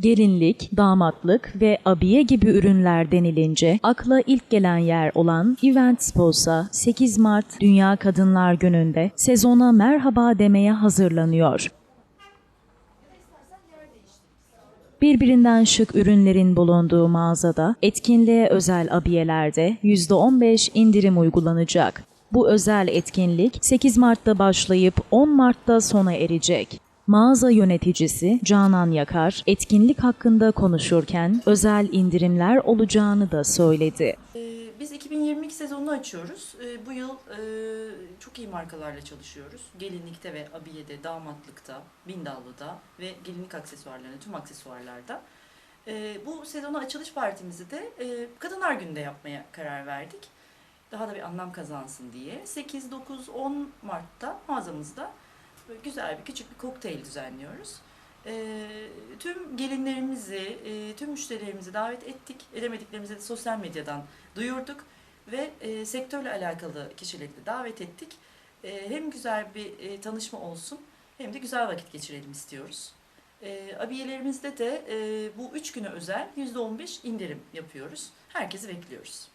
Gelinlik, damatlık ve abiye gibi ürünler denilince akla ilk gelen yer olan Event Sposa 8 Mart Dünya Kadınlar Günü'nde sezona merhaba demeye hazırlanıyor. Birbirinden şık ürünlerin bulunduğu mağazada etkinliğe özel abiyelerde %15 indirim uygulanacak. Bu özel etkinlik 8 Mart'ta başlayıp 10 Mart'ta sona erecek. Mağaza yöneticisi Canan Yakar etkinlik hakkında konuşurken özel indirimler olacağını da söyledi. Ee, Biz 2022 sezonunu açıyoruz. Ee, Bu yıl e, çok iyi markalarla çalışıyoruz. Gelinlikte ve abiyede, damatlıkta, bindallıda ve gelinlik aksesuarlarında, tüm aksesuarlarda. Ee, Bu sezona açılış partimizi de e, Kadınlar Günü'nde yapmaya karar verdik. Daha da bir anlam kazansın diye. 8, 9, 10 Mart'ta mağazamızda güzel bir küçük bir kokteyl düzenliyoruz. Ee, tüm gelinlerimizi, e, tüm müşterilerimizi davet ettik. Edemediklerimizi de sosyal medyadan duyurduk ve e, sektörle alakalı kişileri davet ettik. E, hem güzel bir e, tanışma olsun hem de güzel vakit geçirelim istiyoruz. E, abiyelerimizde de e, bu üç güne özel %15 indirim yapıyoruz. Herkesi bekliyoruz.